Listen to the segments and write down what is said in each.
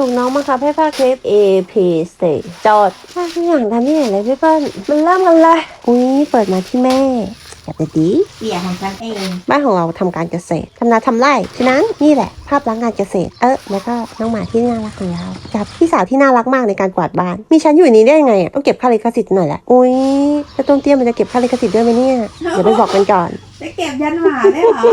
ส่งน้องมาครับให้ภาคคลิป AP Stage จอดภาคทุกอย่างทำที่ไหนเลยพี่เปิ้ลมันเริ่มกันเลยอุ้ยเปิดมาที่แม่จับแต่ดีเสียของฉันเองบ้านของเราทำการเกษตรทำนาทำไร่ฉะนั้นนี่แหละ ภาพลักษณ์งานเกษตร เออแล้วก็น้องหมาที่น่ารักของเรากับพี่สาวที่น่ารักมากในการกวาดบ้าน มีฉันอยู่ในนี้ได้ยังไงอะต้องเก็บค่าลิขสิทธิ์หน่อยแหละอุ้ยแล้วต้นเตี้ยมันจะเก็บค่าลิขสิทธิ์ด้วยไหมเนี่ยเดี๋ยวไปบอกกันก่อน จะเก็บยันหมาได้เหรอ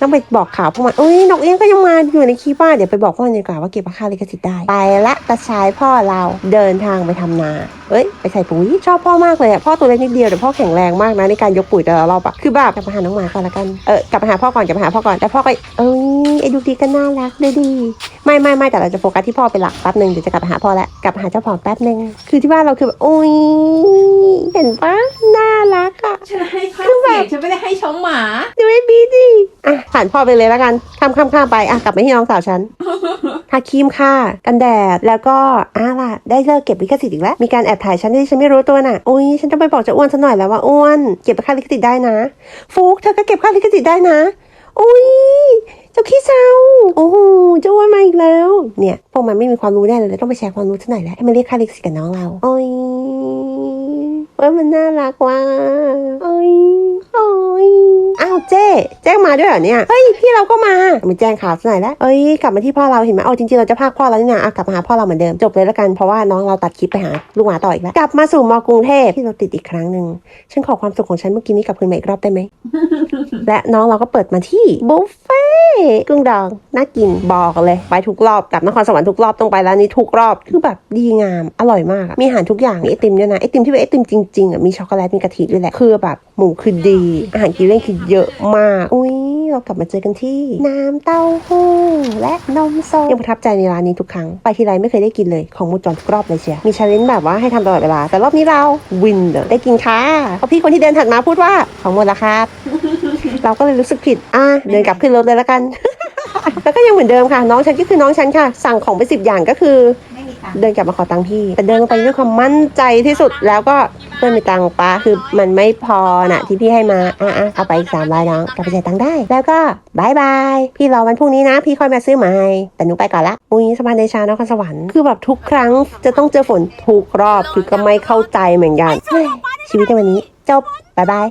ต้องไปบอกข่าวพวกมันอุ้ยนกเอี้ยงก็ยังมาอยู่ในคลิปบ้านเดี๋ยวไปบอกพวกมันดีกว่าว่าเก็บค่าลิขสิทธิ์ได้ ไปละกระชายพ่อเราเดินทางไปทำนา เอ้ยไปใส่ปุ๋ยชอบพ่อมากเลยอะพ่อตัวเล็กนิดเดียวแต่พ่อแข็งแรงมากนะในการยกปุ๋ยแต่ละรอบอะคือแบบกลับมาหาน้องหมาก่อนละกัน เออกลับมาหาพ่อก่อนกลับมาหาพ่อก่อนแต่พ่อก็เอ้ยไอ้ดูดีก็น่ารักเลยดี ไม่ไม่ไม่แต่เราจะโฟกัสที่พ่อเป็นหลักแป๊บหนึ่งเดี๋ยวจะกลับมาหาพ่อแล้วกลับมาหาเจ้าของแป๊บหนึ่งคือที่บ้านเราคือแบบโอ้ยเห็นปะน่ารักอะให้ภาพเสียง ฉันไม่ได้ให้ช้องหมาดูไอ้บีดิอะผ่านพ่อไปเลยแล้วกัน ข้ามข้ามข้ามไปอะกลับมาที่น้องสาวฉันทาครีมค่ะ กันแดดแล้วก็อะล่ะ ได้เลิกเก็บลิขสิทธิ์อีกแล้ว มีการแอบถ่ายฉันที่ฉันไม่รู้ตัวน่ะอุ้ยฉันต้องไปบอกเจะอ้วนซะหน่อยแล้วว่าอ้วนเก็บค่าลิขสิทธิ์ได้นะ ฟุกเธอก็เก็บค่าลิขสิทธิ์ได้นะอุ้ยเจ้าขี้เศร้าโอ้โหเจ้าอ้วนมาอีกแล้ว เนี่ยพวกมันไม่มีความรู้แน่เลยเลยต้องไปแชร์ความรู้ซะหน่อยแล้วให้มันเรียกค่าลิขสิทธิ์กับน้องเราโอ้ยว่ามันน่ารักว่ะโอ้ยโอ้ยอ้าว เจ๊แจ้งมาด้วยเหรอเนี่ยเฮ้ยพี่เราก็มามาแจ้งข่าวซะหน่อยแล้วเอ้ยกลับมาที่พ่อเราเห็นไหมเอาจริงๆเราจะพากพ่อเรานี่นะอะกลับมาหาพ่อเราเหมือนเดิมจบเลยละกันเพราะว่าน้องเราตัดคลิปไปหาลูกหมาต่ออีกแล้วกลับมาสู่มอกรุงเทพที่เราติดอีกครั้งหนึ่งฉันขอความสุขของฉันเมื่อกี้นี้กลับคืนมาอีกรอบได้ไหมและน้องเราก็เปิดมาที่บุฟเฟ่ต์ กุ้งดองน่ากินบอกเลยไปทุกรอบกลับนครสวรรค์ทุกรอบต้องไปร้านนี้ทุกรอบคือแบบดีงามอร่อยมาก มีอาหารทุกอย่างไอติมด้วยนะไอติมที่เป็นไอติมจริงๆอะมีช็อกโกแลตมีกะทิด้วยแหละคือแบบหมูคือดี อาหารกินเล่นคือเยอะมากอุ้ยเรากลับมาเจอกันที่ น้ำเต้าหู้และนมสดยังประทับใจในร้านนี้ทุกครั้งไปทีไรไม่เคยได้กินเลยของมูจอนทุกรอบเลยเชียมีชาเลนจ์แบบว่าให้ทำตลอดเวลาแต่รอบนี้เราวินเลยได้กินค่ะเพราะพี่คนที่เดินถัดมาพูดว่าของหมดแล้วครับ เราก็เลยรู้สึกผิด อะเดินกลับขึ้นรถเลยละกัน แล้วก็ยังเหมือนเดิมค่ะ น้องฉันก็คือน้องฉันค่ะ สั่งของไปสิบอย่างก็คือไม่มีตังค์เดินกลับมาขอตังค์พี่ แต่เดินไปด้วยความมั่นใจที่สุดแล้วก็เพื่อนมีตังค์ปะคือมันไม่พอน่ะ ที่พี่ให้มา อะอะเอาไปอีกสามร้อยน้องกลับไปจ่ายตังค์ได้ แล้วก็บายบาย พี่รอวันพรุ่งนี้นะ พี่ค่อยมาซื้อใหม่แต่หนูไปก่อนละอุ้ยสะพานเดชานครสวรรค์คือแบบทุกครั้งจะต้องเจอฝนทุกรอบคือก็ไม่เข้าใจเหมือนกันเฮ้ยชีวิตในวันนี้จบบายบาย